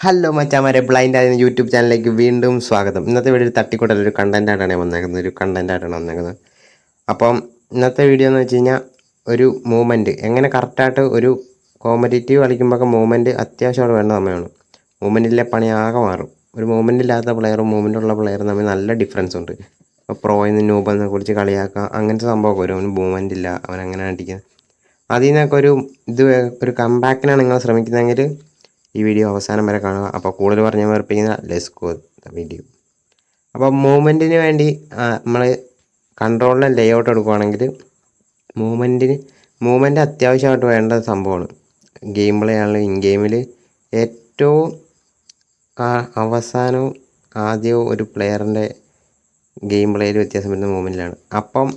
Hello മച്ചാമാരെ. Blind ആയ YouTube ചാനലിലേക്ക് വീണ്ടും സ്വാഗതം. ഇന്നത്തെ വീഡിയോ ഒരു തട്ടിക്കൂട്ടൽ ഒരു ഞാൻ വന്നേക്കുന്നത്. ഒരു കണ്ടന്റ് ആയിട്ടാണ് വന്നേക്കുന്നത്. അപ്പം ഇന്നത്തെ വീഡിയോ എന്ന് വെച്ച് കഴിഞ്ഞാൽ ഒരു മൂവ്മെന്റ് എങ്ങനെ കറക്റ്റായിട്ട് ഒരു കോമ്പറ്റേറ്റീവ് കളിക്കുമ്പോഴൊക്കെ മൂവ്മെന്റ് അത്യാവശ്യമായിട്ട് വേണ്ട സമയമാണ്. മൂവ്മെന്റിലെ പണി ആകെ മാറും. ഒരു മൂവ്മെന്റ് ഇല്ലാത്ത പ്ലെയറും മൂവ്മെന്റ് ഉള്ള പ്ലെയറും തമ്മിൽ നല്ല ഡിഫറൻസ് ഉണ്ട്. ഇപ്പോൾ പ്രോയിൽ നിന്ന് നൂബെന്ന് കുറിച്ച് കളിയാക്കുക അങ്ങനത്തെ സംഭവമൊക്കെ വരും. അവന് മൂവ്മെന്റ് ഇല്ല അവൻ അങ്ങനെ അടിക്കുന്നത്? അതിൽ നിന്നൊക്കെ ഒരു ഇത് ഒരു കമ്പാക്കിനാണ് നിങ്ങൾ ശ്രമിക്കുന്നതെങ്കിൽ ഈ വീഡിയോ അവസാനം വരെ കാണുക. അപ്പോൾ കൂടുതൽ പറഞ്ഞ് വേർപ്പിക്കുന്ന ലെസ് ഗോ ദ വീഡിയോ അപ്പോൾ മൂവ്മെന്റിന് വേണ്ടി നമ്മൾ കൺട്രോളിലെ ലേ ഔട്ട് എടുക്കുവാണെങ്കിൽ മൂവ്മെന്റിന് മൂവ്മെന്റ് അത്യാവശ്യമായിട്ട് വേണ്ട സംഭവമാണ്. ഗെയിം പ്ലേ ആണെങ്കിലും ഇൻ ഗെയിമിൽ ഏറ്റവും അവസാനവും ആദ്യവും ഒരു പ്ലെയറിന്റെ ഗെയിം പ്ലേയിൽ വ്യത്യാസം വരുന്ന മൂവ്മെന്റിലാണ് അപ്പം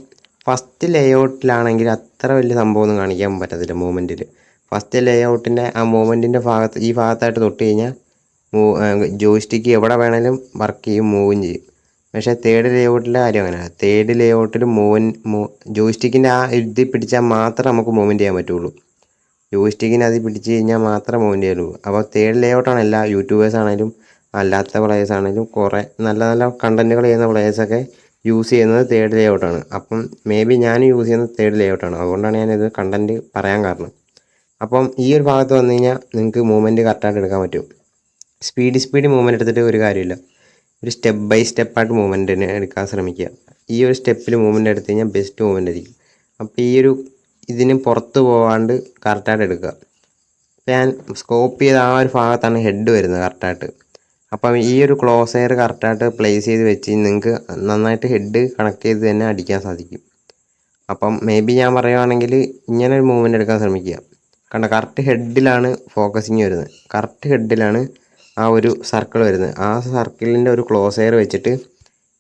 ഫസ്റ്റ് ലേ ഔട്ടിലാണെങ്കിൽ അത്ര വലിയ സംഭവമൊന്നും കാണിക്കാൻ പറ്റത്തില്ല മൂവ്മെന്റിൽ ഫസ്റ്റ് ലേ ഔട്ടിന്റെ ആ മൂവ്മെന്റിന്റെ ഭാഗത്ത് ഈ ഭാഗത്തായിട്ട് തൊട്ട് കഴിഞ്ഞാൽ മൂ ജോയിസ്റ്റിക്ക് എവിടെ വേണേലും വർക്ക് ചെയ്യും മൂവും ചെയ്യും. പക്ഷേ തേർഡ് ലേ ഔട്ടിന്റെ കാര്യം അങ്ങനെയാണ് തേർഡ് ലേ ഔട്ടിൽ മൂവൻ മൂ ജോയിസ്റ്റിക്കിന്റെ ആ ഇതിൽ പിടിച്ചാൽ മാത്രമേ നമുക്ക് മൂവ്മെന്റ് ചെയ്യാൻ പറ്റുള്ളൂ. ജോയിസ്റ്റിക്കിന് അത് പിടിച്ച് കഴിഞ്ഞാൽ മാത്രമേ മൂവ്മെന്റ് ചെയ്യുള്ളൂ അപ്പോൾ തേർഡ് ലേ ഔട്ടാണ് എല്ലാ യൂട്യൂബേഴ്സ് ആണെങ്കിലും അല്ലാത്ത പ്ലേയേഴ്സ് ആണെങ്കിലും കുറേ നല്ല നല്ല കണ്ടന്റുകൾ ചെയ്യുന്ന പ്ലേയേഴ്സൊക്കെ യൂസ് ചെയ്യുന്നത് തേർഡ് ലേ ഔട്ടാണ് അപ്പം മേ ബി ഞാൻ യൂസ് ചെയ്യുന്നത് തേർഡ് ലേ ഔട്ടാണ് അതുകൊണ്ടാണ് ഞാനിത് കണ്ടന്റ് പറയാൻ കാരണം. അപ്പം ഈ ഒരു ഭാഗത്ത് വന്നു കഴിഞ്ഞാൽ നിങ്ങൾക്ക് മൂവ്മെന്റ് കറക്റ്റായിട്ട് എടുക്കാൻ പറ്റും. സ്പീഡ് സ്പീഡ് മൂവ്മെന്റ് എടുത്തിട്ട് ഒരു കാര്യമില്ല. ഒരു സ്റ്റെപ്പ് ബൈ സ്റ്റെപ്പായിട്ട് മൂവ്മെന്റിന് എടുക്കാൻ ശ്രമിക്കുക. ഈ ഒരു സ്റ്റെപ്പിൽ മൂവ്മെന്റ് എടുത്തു കഴിഞ്ഞാൽ ബെസ്റ്റ് മൂവ്മെന്റ് ആയിരിക്കും. അപ്പോൾ ഈ ഒരു ഇതിന് പുറത്ത് പോകാണ്ട് കറക്റ്റായിട്ട് എടുക്കുക. ഞാൻ സ്കോപ്പ് ചെയ്ത ആ ഒരു ഭാഗത്താണ് ഹെഡ് വരുന്നത് കറക്റ്റായിട്ട് അപ്പം ഈ ഒരു ക്ലോസ് എയർ കറക്റ്റായിട്ട് പ്ലേസ് ചെയ്ത് വെച്ച് നിങ്ങൾക്ക് നന്നായിട്ട് ഹെഡ് കണക്ട് ചെയ്ത് തന്നെ അടിക്കാൻ സാധിക്കും. അപ്പം മേ ബി ഞാൻ പറയുവാണെങ്കിൽ ഇങ്ങനെ ഒരു മൂവ്മെന്റ് എടുക്കാൻ ശ്രമിക്കുക. കണ്ട കറക്റ്റ് ഹെഡിലാണ് ഫോക്കസിങ് വരുന്നത്. കറക്റ്റ് ഹെഡിലാണ് ആ ഒരു സർക്കിൾ വരുന്നത്. ആ സർക്കിളിന്റെ ഒരു ക്ലോസ് എയർ വെച്ചിട്ട്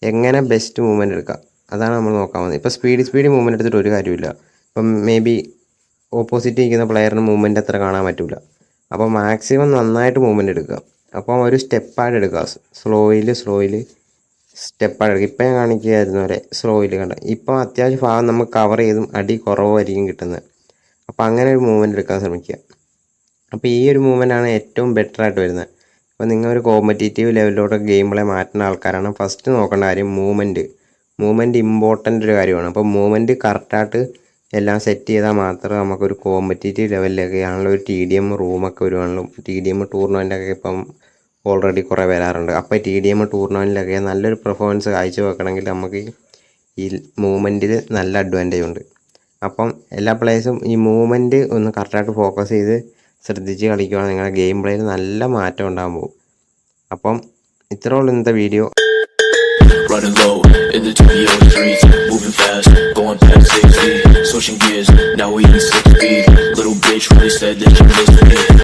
എങ്ങനെ ബെസ്റ്റ് മൂവ്മെന്റ് എടുക്കാം? അതാണ് നമ്മൾ നോക്കാൻ പോകുന്നത്. ഇപ്പോൾ സ്പീഡ് സ്പീഡ് മൂവ്മെന്റ് എടുത്തിട്ട് ഒരു കാര്യമില്ല ഇപ്പം മേ ബി ഓപ്പോസിറ്റ് നിൽക്കുന്ന പ്ലെയറിന് മൂവ്മെന്റ് അത്ര കാണാൻ പറ്റില്ല അപ്പോൾ മാക്സിമം നന്നായിട്ട് മൂവ്മെന്റ് എടുക്കുക. അപ്പം ഒരു സ്റ്റെപ്പായിട്ട് എടുക്കുക. സ്ലോയിൽ സ്ലോയിൽ സ്റ്റെപ്പായിട്ട് എടുക്കുക. ഇപ്പം ഞാൻ കാണിക്കുകയായിരുന്നു വരെ സ്ലോയിൽ കണ്ട. ഇപ്പം അത്യാവശ്യം ഭാഗം നമുക്ക് കവർ ചെയ്തും അടി കുറവായിരിക്കും കിട്ടുന്നത്. അപ്പോൾ അങ്ങനെ ഒരു മൂവ്മെന്റ് എടുക്കാൻ ശ്രമിക്കുക. അപ്പോൾ ഈ ഒരു മൂവ്മെന്റാണ് ഏറ്റവും ബെറ്റർ ആയിട്ട് വരുന്നത്. അപ്പോൾ നിങ്ങൾ ഒരു കോമ്പറ്റേറ്റീവ് ലെവലിലോട്ട് ഗെയിമുകളെ മാറ്റുന്ന ആൾക്കാരാണ് ഫസ്റ്റ് നോക്കേണ്ട കാര്യം മൂവ്മെന്റ് മൂവ്മെന്റ് ഇമ്പോർട്ടന്റ് ഒരു കാര്യമാണ്. അപ്പോൾ മൂവ്മെന്റ് കറക്റ്റായിട്ട് എല്ലാം സെറ്റ് ചെയ്താൽ മാത്രമേ നമുക്കൊരു കോമ്പറ്റേറ്റീവ് ലെവലിലേക്ക് ആണല്ലോ ഒരു ടി ഡി എം റൂമൊക്കെ വരുവാണല്ലോ ടി ഡി എം ടൂർണമെന്റൊക്കെ ഇപ്പം ഓൾറെഡി കുറേ വരാറുണ്ട്. അപ്പോൾ ടി ഡി എം ടൂർണമെന്റിലൊക്കെ നല്ലൊരു പെർഫോമൻസ് കാഴ്ച വെക്കണമെങ്കിൽ നമുക്ക് ഈ മൂവ്മെന്റിൽ നല്ല അഡ്വാന്റേജ് ഉണ്ട്. അപ്പം എല്ലാ പ്ലേയേഴ്സും ഈ മൂവ്മെന്റ് ഒന്ന് കറക്റ്റായിട്ട് ഫോക്കസ് ചെയ്ത് ശ്രദ്ധിച്ച് കളിക്കുകയാണെങ്കിൽ നിങ്ങളുടെ ഗെയിം പ്ലേയിൽ നല്ല മാറ്റം ഉണ്ടാകാൻ പോകും. അപ്പം ഇത്രേ ഉള്ളൂ ഇന്നത്തെ video Running low in the 2 3 moving fast, going past 60, switching gears,